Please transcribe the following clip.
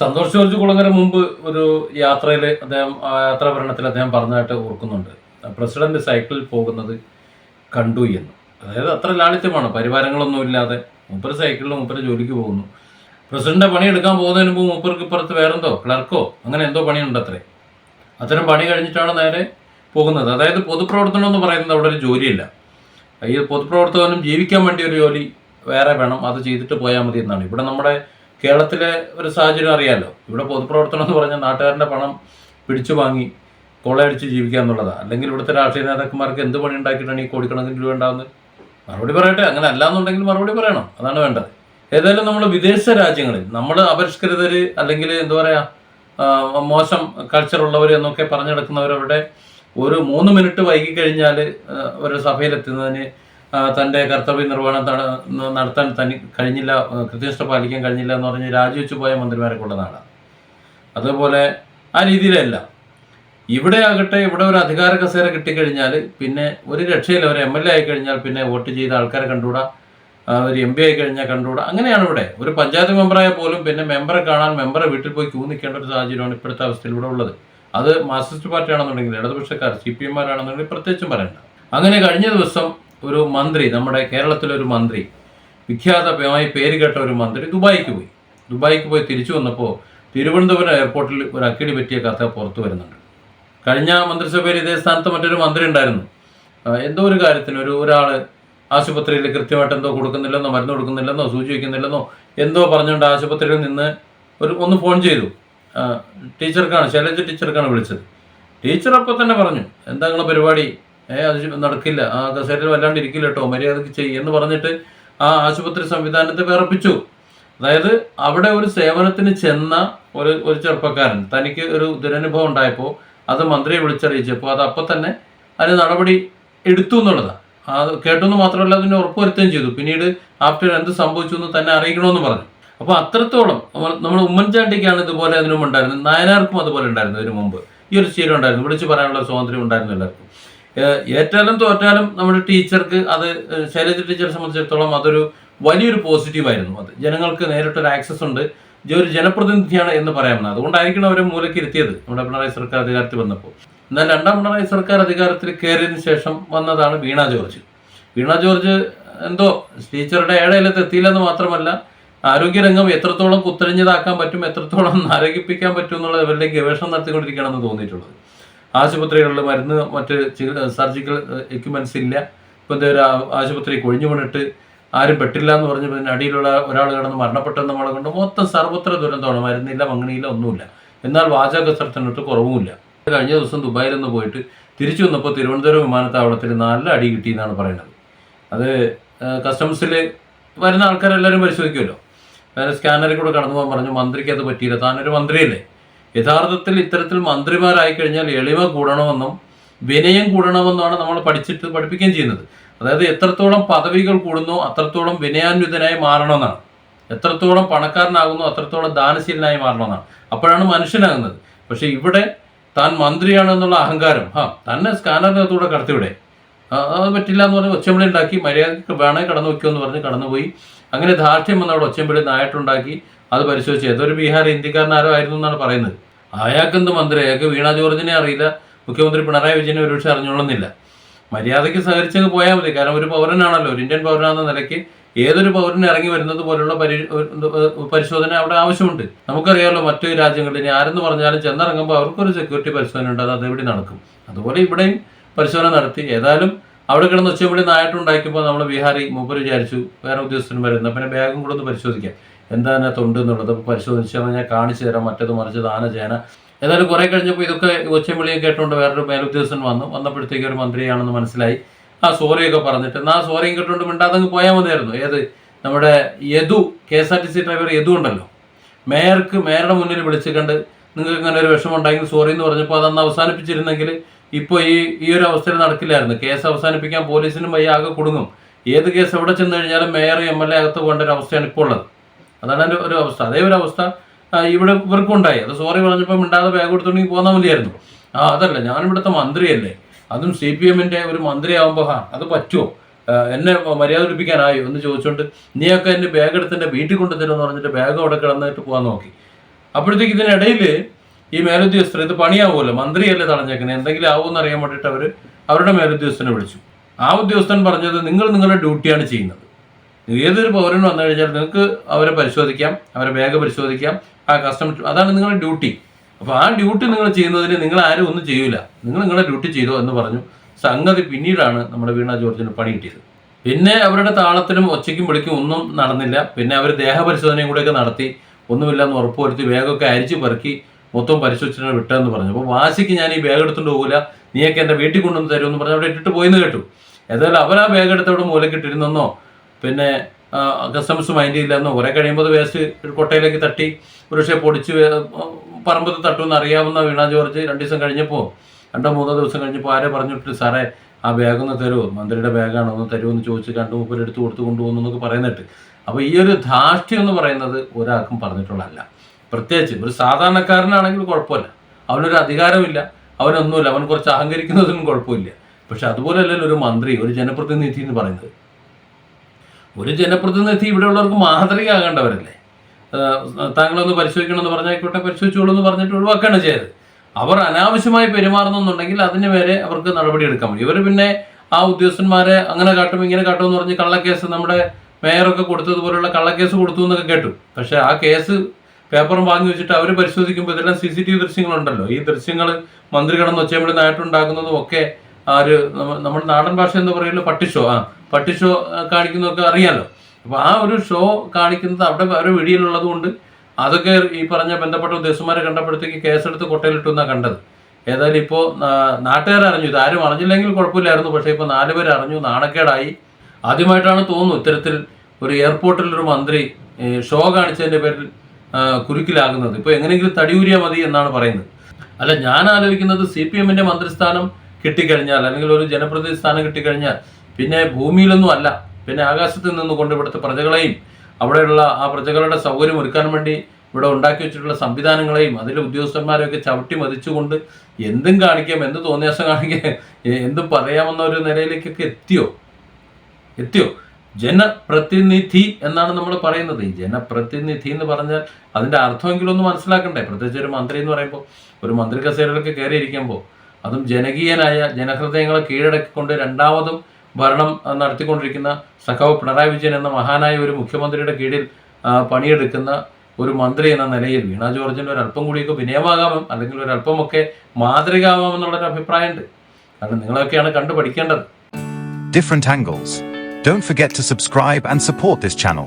Santhosh George Kulangara മുമ്പ് ഒരു യാത്രയിൽ അദ്ദേഹം യാത്രാ യാത്രാഭരണത്തിൽ അദ്ദേഹം പറഞ്ഞതായിട്ട് ഓർക്കുന്നുണ്ട്. പ്രസിഡന്റ് സൈക്കിളിൽ പോകുന്നത് കണ്ടു എന്ന്. അതായത് അത്ര ലാളിത്യമാണ്. പരിവാരങ്ങളൊന്നും ഇല്ലാതെ മൂപ്പര് സൈക്കിളിൽ മൂപ്പര് ജോലിക്ക് പോകുന്നു. പ്രസിഡന്റ് പണി എടുക്കാൻ പോകുന്നതിന് മുമ്പ് മൂപ്പർക്ക് ഇപ്പുറത്ത് വേറെന്തോ? ക്ലർക്കോ? അങ്ങനെ എന്തോ പണിയുണ്ട് അത്രേ അത്തരം പണി കഴിഞ്ഞിട്ടാണ് നേരെ പോകുന്നത്. അതായത് പൊതുപ്രവർത്തനം എന്ന് പറയുന്നത് അവിടെ ഒരു ജോലിയില്ല. ഈ പൊതുപ്രവർത്തകനും ജീവിക്കാൻ വേണ്ടി ഒരു ജോലി വേറെ വേണം. അത് ചെയ്തിട്ട് പോയാൽ മതി എന്നാണ്. ഇവിടെ നമ്മുടെ കേരളത്തിലെ ഒരു സാഹചര്യം അറിയാമല്ലോ ഇവിടെ പൊതുപ്രവർത്തനം എന്ന് പറഞ്ഞാൽ നാട്ടുകാരന്റെ പണം പിടിച്ചു വാങ്ങി കൊള്ളയടിച്ച് ജീവിക്കുക എന്നുള്ളതാണ് അല്ലെങ്കിൽ ഇവിടുത്തെ രാഷ്ട്രീയ നേതാക്കന്മാർക്ക് എന്ത് പണി ഉണ്ടാക്കിയിട്ടാണ് ഈ കോടിക്കണക്കിന് രൂപ ഉണ്ടാകുന്നത് മറുപടി പറയട്ടെ. അങ്ങനെ അല്ലാന്നുണ്ടെങ്കിൽ മറുപടി പറയണം. അതാണ് വേണ്ടത്. ഏതായാലും നമ്മൾ വിദേശ രാജ്യങ്ങളിൽ നമ്മൾ അപരിഷ്കൃതർ അല്ലെങ്കിൽ എന്താ പറയുക മോശം കൾച്ചർ ഉള്ളവർ എന്നൊക്കെ പറഞ്ഞു നടക്കുന്നവരവിടെ ഒരു മൂന്ന് മിനിറ്റ് വൈകി കഴിഞ്ഞാൽ ഒരു സഭയിലെത്തുന്നതിന് തന്റെ കർത്തവ്യ നിർവഹണം നടത്താൻ തനി കഴിഞ്ഞില്ല കൃത്യനിഷ്ഠ പാലിക്കാൻ കഴിഞ്ഞില്ല എന്ന് പറഞ്ഞ് രാജിവെച്ച് പോയ മന്ത്രിമാരൊക്കെ ഉള്ള അതുപോലെ ആ രീതിയിലല്ല. ഇവിടെ ആകട്ടെ ഇവിടെ ഒരു അധികാര കസേര കിട്ടിക്കഴിഞ്ഞാൽ പിന്നെ ഒരു രക്ഷയില്ല. ഒരു എം എൽ എ ആയിക്കഴിഞ്ഞാൽ പിന്നെ വോട്ട് ചെയ്ത ആൾക്കാരെ കണ്ടുകൂടാ. ഒരു എം പി ആയി കഴിഞ്ഞാൽ കണ്ടുകൂടാ. അങ്ങനെയാണ് ഇവിടെ. ഒരു പഞ്ചായത്ത് മെമ്പറായ പോലും പിന്നെ മെമ്പറെ കാണാൻ മെമ്പറെ വീട്ടിൽ പോയി ക്യൂ നിൽക്കേണ്ട ഒരു സാഹചര്യമാണ് ഇപ്പോഴത്തെ അവസ്ഥയിൽ ഇവിടെ ഉള്ളത്. അത് മാർക്സിസ്റ്റ് പാർട്ടി ആണെന്നുണ്ടെങ്കിൽ ഇടതുപക്ഷക്കാർ സി പി എംമാരാണെന്നുണ്ടെങ്കിൽ പ്രത്യേകിച്ചും പറയണ്ട. അങ്ങനെ കഴിഞ്ഞ ദിവസം ഒരു മന്ത്രി നമ്മുടെ കേരളത്തിലൊരു മന്ത്രി വിഖ്യാതമായി പേര് കേട്ട ഒരു മന്ത്രി ദുബായിക്ക് പോയി. ദുബായിക്ക് പോയി തിരിച്ചു വന്നപ്പോൾ തിരുവനന്തപുരം എയർപോർട്ടിൽ ഒരു അക്കിടി പറ്റിയ കഥ പുറത്തു വരുന്നുണ്ട്. കഴിഞ്ഞ മന്ത്രിസഭയിൽ ഇതേ സ്ഥാനത്ത് മറ്റൊരു മന്ത്രി ഉണ്ടായിരുന്നു. എന്തോ ഒരു കാര്യത്തിന് ഒരു ഒരാൾ ആശുപത്രിയിൽ കൃത്യമായിട്ട് എന്തോ കൊടുക്കുന്നില്ലെന്നോ മരുന്ന് കൊടുക്കുന്നില്ലെന്നോ സൂചി വയ്ക്കുന്നില്ലെന്നോ എന്തോ പറഞ്ഞുകൊണ്ട് ആശുപത്രിയിൽ നിന്ന് ഒരു ഒന്ന് ഫോൺ ചെയ്തു. ടീച്ചർക്കാണ് ശൈലജ ടീച്ചർക്കാണ് വിളിച്ചത്. ടീച്ചർ അപ്പോൾ തന്നെ പറഞ്ഞു എന്താ നിങ്ങളെ പരിപാടി? ഏ അത് നടക്കില്ല. ആ കസേരയിൽ വല്ലാണ്ട് ഇരിക്കില്ല കേട്ടോ മര്യാദയ്ക്ക് ചെയ്യെന്ന് പറഞ്ഞിട്ട് ആ ആശുപത്രി സംവിധാനത്തെ വിറപ്പിച്ചു. അതായത് അവിടെ ഒരു സേവനത്തിന് ചെന്ന ഒരു ഒരു ചെറുപ്പക്കാരൻ. തനിക്ക് ഒരു ദുരനുഭവം ഉണ്ടായപ്പോൾ അത് മന്ത്രിയെ വിളിച്ചറിയിച്ചപ്പോൾ അത് അപ്പം തന്നെ അതിന് നടപടി എടുത്തു എന്നുള്ളതാണ് അത് കേട്ടെന്ന് മാത്രമല്ല അതിനെ ഉറപ്പുവരുത്തുകയും ചെയ്തു. പിന്നീട് ആഫ്റ്റർ എന്ത് സംഭവിച്ചു എന്ന് തന്നെ അറിയിക്കണമെന്ന് പറഞ്ഞു. അപ്പോൾ അത്രത്തോളം നമ്മൾ ഉമ്മൻചാണ്ടിക്കാണ് ഇതുപോലെ അതിനു ഉണ്ടായിരുന്നത്. നായനാർക്കും അതുപോലെ ഉണ്ടായിരുന്നു ഇതിനു മുമ്പ്. ഈ ഒരു ശീലം ഉണ്ടായിരുന്നു. വിളിച്ചു പറയാനുള്ള സ്വാതന്ത്ര്യം ഉണ്ടായിരുന്നു എല്ലാവർക്കും. ഏഹ് ഏറ്റാലും തോറ്റാലും നമ്മുടെ ടീച്ചർക്ക് അത് ശൈലജ ടീച്ചറെ സംബന്ധിച്ചിടത്തോളം അതൊരു വലിയൊരു പോസിറ്റീവായിരുന്നു അത് ജനങ്ങൾക്ക് നേരിട്ടൊരു ആക്സസ് ഉണ്ട്. ഒരു ജനപ്രതിനിധിയാണ് എന്ന് പറയാമെന്ന് അതുകൊണ്ടായിരിക്കണം അവരെ മൂലയ്ക്ക് ഇരുത്തിയത് നമ്മുടെ പിണറായി സർക്കാർ അധികാരത്തിൽ വന്നപ്പോൾ. എന്നാൽ രണ്ടാം പിണറായി സർക്കാർ അധികാരത്തിൽ കയറിയതിന് ശേഷം വന്നതാണ് വീണ ജോർജ്. വീണ ജോർജ് എന്തോ ടീച്ചറുടെ ഏഴയിലത്ത് എത്തിയില്ലെന്ന് മാത്രമല്ല ആരോഗ്യരംഗം എത്രത്തോളം കുത്തഴിഞ്ഞതാക്കാൻ പറ്റും എത്രത്തോളം ആരോഗ്യിപ്പിക്കാൻ പറ്റും എന്നുള്ള ഇവരുടെ ഗവേഷണം നടത്തിക്കൊണ്ടിരിക്കുകയാണെന്ന് തോന്നിയിട്ടുള്ളത്. ആശുപത്രികളിൽ മരുന്ന് മറ്റ് സർജിക്കൽ എക്യുപ്മെന്റ്സ് ഇല്ല. ഇപ്പം എന്താ ഒരു ആശുപത്രി കൊഴിഞ്ഞു വീണിട്ട് ആരും പെട്ടില്ല എന്ന് പറഞ്ഞ് പിന്നെ അടിയിലുള്ള ഒരാൾ കിടന്ന് മരണപ്പെട്ടെന്ന് നമ്മളെ കൊണ്ട്. മൊത്തം സർവത്ര ദുരന്തമാണ്. മരുന്നില്ല മങ്ങണിയില്ല ഒന്നുമില്ല. എന്നാൽ വാചകസരത്തിനൊട്ട് കുറവുമില്ല. കഴിഞ്ഞ ദിവസം ദുബായിൽ നിന്ന് പോയിട്ട് തിരിച്ചു വന്നപ്പോൾ തിരുവനന്തപുരം വിമാനത്താവളത്തിൽ നല്ല അടി കിട്ടി എന്നാണ് പറയുന്നത്. അത് കസ്റ്റംസിൽ വരുന്ന ആൾക്കാരെല്ലാവരും പരിശോധിക്കുമല്ലോ. അതായത് സ്കാനറിൽ കൂടെ കടന്നു പോകാൻ പറഞ്ഞു മന്ത്രിക്ക് അത് പറ്റിയില്ല. താനൊരു മന്ത്രിയല്ലേ? യഥാർത്ഥത്തിൽ ഇത്തരത്തിൽ മന്ത്രിമാരായി കഴിഞ്ഞാൽ എളിമ കൂടണമെന്നും വിനയം കൂടണമെന്നുമാണ് നമ്മൾ പഠിച്ചിട്ട് പഠിപ്പിക്കുകയും ചെയ്യുന്നത്. അതായത് എത്രത്തോളം പദവികൾ കൂടുന്നു അത്രത്തോളം വിനയാന്വിതനായി മാറണമെന്നാണ്. എത്രത്തോളം പണക്കാരനാകുന്നു അത്രത്തോളം ദാനശീലനായി മാറണമെന്നാണ്. അപ്പോഴാണ് മനുഷ്യനാകുന്നത്. പക്ഷെ ഇവിടെ താൻ മന്ത്രിയാണ് എന്നുള്ള അഹങ്കാരം. ആ തന്നെ സ്കാനറിനകത്തൂടെ കടത്തിവിടെ അത് പറ്റില്ല എന്ന് പറഞ്ഞ് ഒച്ചമ്പിളി ഉണ്ടാക്കി മര്യാദയ്ക്ക് വേണേ കടന്നു വയ്ക്കുമെന്ന് പറഞ്ഞ് കടന്നുപോയി. അങ്ങനെ ധാർഷ്ട്യം വന്നവിടെ ഒച്ചമ്പിളി നായിട്ടുണ്ടാക്കി. അത് പരിശോധിച്ചു. ഏതൊരു ബീഹാർ ഇന്ത്യക്കാരനാരോ ആയിരുന്നു എന്നാണ് പറയുന്നത്. അയാൾക്ക് എന്ത് മന്ത്രി? അയാൾക്ക് വീണ ജോർജിനെ അറിയില്ല. മുഖ്യമന്ത്രി പിണറായി വിജയനെ ഒരുപക്ഷെ അറിഞ്ഞോളുന്നില്ല. മര്യാദയ്ക്ക് സഹകരിച്ചങ്ങ് പോയാൽ മതി. കാരണം ഒരു പൗരനാണല്ലോ. ഒരു ഇന്ത്യൻ പൗരനാണെന്ന നിലയ്ക്ക് ഏതൊരു പൗരന് ഇറങ്ങി വരുന്നത് പോലുള്ള പരി പരിശോധന അവിടെ ആവശ്യമുണ്ട്. നമുക്കറിയാമല്ലോ മറ്റു രാജ്യങ്ങളിൽ ഇനി ആരെന്ന് പറഞ്ഞാലും ചെന്നിറങ്ങുമ്പോൾ അവർക്കൊരു സെക്യൂരിറ്റി പരിശോധന ഉണ്ട്. അത് അതെവിടെ നടക്കും? അതുപോലെ ഇവിടെയും പരിശോധന നടത്തി. ഏതായാലും അവിടെ കിടന്ന് ഒച്ചവിളി നായിട്ടുണ്ടാക്കിയപ്പോൾ നമ്മൾ ബീഹാറി മൂപ്പർ വിചാരിച്ചു വേറെ ഉദ്യോഗസ്ഥരും വരുന്ന പിന്നെ ബാഗും കൂടെ ഒന്ന് പരിശോധിക്കാം. എന്താ അതിനകത്ത് ഉണ്ട് എന്നുള്ളത് പരിശോധിച്ച് ഞാൻ കാണിച്ചു തരാം. മറ്റേത് മറിച്ച് ദാന ഏതായാലും കുറെ കഴിഞ്ഞപ്പോൾ ഇതൊക്കെ ഒച്ചവിളിയും കേട്ടുകൊണ്ട് വേറൊരു മേലുദ്യോഗസ്ഥൻ വന്നു. വന്നപ്പോഴത്തേക്ക് ഒരു മന്ത്രിയാണെന്ന് മനസ്സിലായി. ആ സോറിയൊക്കെ പറഞ്ഞിട്ട് എന്നാ സോറിയും കേട്ടുകൊണ്ട് മിണ്ടാതങ്ങ് പോയാൽ മതിയായിരുന്നു. ഏത്? നമ്മുടെ Yadu K S R T C driver Yadu ഉണ്ടല്ലോ. മേയർക്ക് മേയറുടെ മുന്നിൽ വിളിച്ച് നിങ്ങൾക്ക് ഇങ്ങനെ ഒരു വിഷമം ഉണ്ടായെങ്കിൽ സോറി എന്ന് പറഞ്ഞപ്പോൾ അതന്ന് അവസാനിപ്പിച്ചിരുന്നെങ്കിൽ ഇപ്പോൾ ഈ ഈ ഒരു അവസ്ഥയിൽ നടക്കില്ലായിരുന്നു. കേസ് അവസാനിപ്പിക്കാൻ പോലീസിനും വയ്യ ആകെ കുടുങ്ങും. ഏത് കേസ് എവിടെ ചെന്ന് കഴിഞ്ഞാലും മേയർ എം എൽ എ അകത്ത് പോകേണ്ട ഒരു അവസ്ഥയാണ് ഇപ്പോൾ ഉള്ളത്. അതാണ് എന്റെ ഒരു അവസ്ഥ. അതേ ഒരു അവസ്ഥ ഇവിടെ ഇവർക്കും ഉണ്ടായി. അത് സോറി പറഞ്ഞപ്പോൾ മിണ്ടാതെ ബാഗ് കൊടുത്തുണ്ടെങ്കിൽ പോന്നാൽ മതിയായിരുന്നു. ആ അതല്ല ഞാനിവിടുത്തെ മന്ത്രിയല്ലേ. അതും സി പി എമ്മിന്റെ ഒരു മന്ത്രിയാവുമ്പോൾ ഹാ അത് പറ്റുമോ എന്നെ മര്യാദ പിടിപ്പിക്കാനായോ എന്ന് ചോദിച്ചുകൊണ്ട് നീയൊക്കെ എന്റെ ബാഗ് എടുത്ത് എന്റെ വീട്ടിൽ കൊണ്ടുതരുമെന്ന് പറഞ്ഞിട്ട് ബാഗ് അവിടെ കിടന്നിട്ട് പോകാൻ നോക്കി. അപ്പോഴത്തേക്ക് ഇതിനിടയിൽ ഈ മേലുദ്യോഗസ്ഥർ ഇത് പണിയാവുമല്ലോ മന്ത്രിയല്ലേ തടഞ്ഞേക്കുന്നത് എന്തെങ്കിലും ആവുമെന്ന് അറിയാൻ വേണ്ടിയിട്ട് അവർ അവരുടെ മേലുദ്യോഗസ്ഥനെ വിളിച്ചു. ആ ഉദ്യോഗസ്ഥൻ പറഞ്ഞത് നിങ്ങൾ നിങ്ങളുടെ ഡ്യൂട്ടിയാണ് ചെയ്യുന്നത്. ഏതൊരു പൗരനും വന്നു കഴിഞ്ഞാൽ നിങ്ങൾക്ക് അവരെ പരിശോധിക്കാം അവരെ ബാഗ് പരിശോധിക്കാം ആ കസ്റ്റമർ അതാണ് നിങ്ങളുടെ ഡ്യൂട്ടി അപ്പോൾ ആ ഡ്യൂട്ടി നിങ്ങൾ ചെയ്യുന്നതിന് നിങ്ങൾ ആരും ഒന്നും ചെയ്യൂല. നിങ്ങൾ നിങ്ങളുടെ ഡ്യൂട്ടി ചെയ്തോ എന്ന് പറഞ്ഞു. സംഗതി പിന്നീടാണ് നമ്മുടെ വീണ ജോർജിന് പണി കിട്ടിയത്. പിന്നെ അവരുടെ താളത്തിനും ഒച്ചയ്ക്കും വിളിക്കും ഒന്നും നടന്നില്ല. പിന്നെ അവർ ദേഹപരിശോധനയും കൂടെയൊക്കെ നടത്തി. ഒന്നുമില്ലെന്ന് ഉറപ്പുവരുത്തി ബാഗൊക്കെ അരിച്ചു പെറുക്കി മൊത്തം പരിശോധിച്ചിട്ട് വിട്ടെന്ന് പറഞ്ഞു. അപ്പോൾ വാശിക്ക് ഞാൻ ഈ ബാഗ് എടുത്തുകൊണ്ട് പോകില്ല നീയൊക്കെ എന്റെ വീട്ടിൽ കൊണ്ടുവന്ന് തരുമെന്ന് പറഞ്ഞ് അവിടെ ഇട്ടിട്ട് പോയെന്ന് കേട്ടു. ഏതായാലും അവർ ആ ബാഗ് എടുത്ത് അവിടെ മൂലക്കിട്ടിരുന്നെന്നോ? പിന്നെ കസ്റ്റമേഴ്സ് മൈൻഡ് ചെയ്യില്ലെന്നോ കുറെ കഴിയുമ്പോൾ അത് വേസ്റ്റ് കൊട്ടയിലേക്ക് തട്ടി ഒരുപക്ഷെ പൊടിച്ച് പറമ്പത്ത് തട്ടുമെന്ന് അറിയാവുന്ന വീണ ജോർജ് രണ്ട് ദിവസം കഴിഞ്ഞപ്പോൾ രണ്ടോ മൂന്നോ ദിവസം കഴിഞ്ഞപ്പോൾ ആരെ പറഞ്ഞിട്ട് സാറേ ആ ബാഗ് ഒന്ന് തരുമോ മന്ത്രിയുടെ ബാഗാണോ ഒന്ന് തരുമോ എന്ന് ചോദിച്ച് കണ്ടു മുപ്പര് എടുത്ത് കൊടുത്ത് കൊണ്ടുപോകുന്നു എന്നൊക്കെ പറയുന്നിട്ട്. അപ്പോൾ ഈ ഒരു ധാർഷ്ട്യം എന്ന് പറയുന്നത് ഒരാൾക്കും പറഞ്ഞിട്ടുള്ളതല്ല. പ്രത്യേകിച്ച് ഒരു സാധാരണക്കാരനാണെങ്കിൽ കുഴപ്പമില്ല. അവനൊരു അധികാരമില്ല. അവനൊന്നുമില്ല. അവൻ കുറച്ച് അഹങ്കരിക്കുന്നതിനും കുഴപ്പമില്ല. പക്ഷെ അതുപോലെയല്ലല്ലോ ഒരു മന്ത്രി ഒരു ജനപ്രതിനിധി എന്ന് പറയുന്നത്. ഒരു ജനപ്രതിനിധി ഇവിടെയുള്ളവർക്ക് മാതൃകയാകേണ്ടവരല്ലേ? താങ്കളൊന്ന് പരിശോധിക്കണമെന്ന് പറഞ്ഞായിക്കോട്ടെ പരിശോധിച്ചോളൂ എന്ന് പറഞ്ഞിട്ട് ഒഴിവാക്കുകയാണ് ചെയ്തത്. അവർ അനാവശ്യമായി പെരുമാറുന്നുണ്ടെങ്കിൽ അതിന് വരെ അവർക്ക് നടപടി എടുക്കാൻ പറ്റും. ഇവർ പിന്നെ ആ ഉദ്യോഗസ്ഥന്മാരെ അങ്ങനെ കാട്ടും ഇങ്ങനെ കാട്ടും എന്ന് പറഞ്ഞ് കള്ളക്കേസ് നമ്മുടെ മേയറൊക്കെ കൊടുത്തതുപോലുള്ള കള്ളക്കേസ് കൊടുത്തു എന്നൊക്കെ കേട്ടു. പക്ഷെ ആ കേസ് പേപ്പറും വാങ്ങി വെച്ചിട്ട് അവർ പരിശോധിക്കുമ്പോൾ ഇതെല്ലാം സി സി ടി വി ദൃശ്യങ്ങളുണ്ടല്ലോ. ഈ ദൃശ്യങ്ങൾ മന്ത്രി കടന്ന് ഒച്ചയമ്പളി നാട്ടുണ്ടാക്കുന്നതും ഒക്കെ ആ ഒരു നമ്മ- നമ്മുടെ നാടൻ ഭാഷ എന്ന് പറയുന്നത് പട്ടിഷോ ആ. പട്ടിഷോ ഷോ കാണിക്കുന്നതൊക്കെ അറിയാലോ. അപ്പോൾ ആ ഒരു ഷോ കാണിക്കുന്നത് അവിടെ ഒരു വെടിയിലുള്ളത് കൊണ്ട് അതൊക്കെ ഈ പറഞ്ഞ ബന്ധപ്പെട്ട ഉദ്യോഗസ്ഥന്മാരെ കണ്ടപ്പോഴത്തേക്ക് കേസെടുത്ത് കൊട്ടയിലിട്ടു എന്നാണ് കണ്ടത്. ഏതായാലും ഇപ്പോൾ നാട്ടുകാർ അറിഞ്ഞു. ഇത് ആരും അറിഞ്ഞില്ലെങ്കിൽ കുഴപ്പമില്ലായിരുന്നു. പക്ഷേ ഇപ്പോൾ നാലുപേർ അറിഞ്ഞു. നാണക്കേടായി. ആദ്യമായിട്ടാണ് തോന്നുന്നു ഇത്തരത്തിൽ ഒരു എയർപോർട്ടിൽ ഒരു മന്ത്രി ഷോ കാണിച്ചതിന്റെ പേരിൽ കുരുക്കിലാകുന്നത്. ഇപ്പോൾ എങ്ങനെയെങ്കിലും തടിയൂരിയാൽ മതി എന്നാണ് പറയുന്നത്. അല്ല ഞാൻ ആലോചിക്കുന്നത് സി പി എമ്മിന്റെ മന്ത്രിസ്ഥാനം കിട്ടിക്കഴിഞ്ഞാൽ അല്ലെങ്കിൽ ഒരു ജനപ്രതിനിധി സ്ഥാനം കിട്ടിക്കഴിഞ്ഞാൽ പിന്നെ ഭൂമിയിലൊന്നും അല്ല. പിന്നെ ആകാശത്ത് നിന്ന് കൊണ്ട് ഇവിടുത്തെ പ്രജകളെയും അവിടെയുള്ള ആ പ്രജകളുടെ സൗകര്യം ഒരുക്കാൻ വേണ്ടി ഇവിടെ ഉണ്ടാക്കി വെച്ചിട്ടുള്ള സംവിധാനങ്ങളെയും അതിലെ ഉദ്യോഗസ്ഥന്മാരെയൊക്കെ ചവിട്ടി മതിച്ചുകൊണ്ട് എന്തും കാണിക്കാം എന്ത് തോന്നിയാസം കാണിക്കാം എന്തും പറയാമെന്ന ഒരു നിലയിലേക്കൊക്കെ എത്തിയോ? എത്തിയോ? ജനപ്രതിനിധി എന്നാണ് നമ്മൾ പറയുന്നത്. ഈ ജനപ്രതിനിധി എന്ന് പറഞ്ഞാൽ അതിന്റെ അർത്ഥമെങ്കിലും ഒന്ന് മനസ്സിലാക്കണ്ടേ? പ്രത്യേകിച്ച് ഒരു മന്ത്രി എന്ന് പറയുമ്പോൾ ഒരു മന്ത്രി കസേരയിലൊക്കെ കയറിയിരിക്കുമ്പോൾ അതും ജനകീയനായ ജനഹൃദയങ്ങളെ കീഴടക്കിക്കൊണ്ട് രണ്ടാമതും ഭരണം നടത്തിക്കൊണ്ടിരിക്കുന്ന സഖാവ് പിണറായി വിജയൻ എന്ന മഹാനായ ഒരു മുഖ്യമന്ത്രിയുടെ കീഴിൽ പണിയെടുക്കുന്ന ഒരു മന്ത്രി എന്ന നിലയിൽ വീണ ജോർജിന് ഒരു അല്പം കൂടിയൊക്കെ വിനയമാകാമം അല്ലെങ്കിൽ ഒരു അല്പമൊക്കെ മാതൃകയാവാമെന്നുള്ളൊരു അഭിപ്രായമുണ്ട് കാരണം നിങ്ങളൊക്കെയാണ് കണ്ടു പഠിക്കേണ്ടത് different angles. Don't forget to subscribe and support this channel.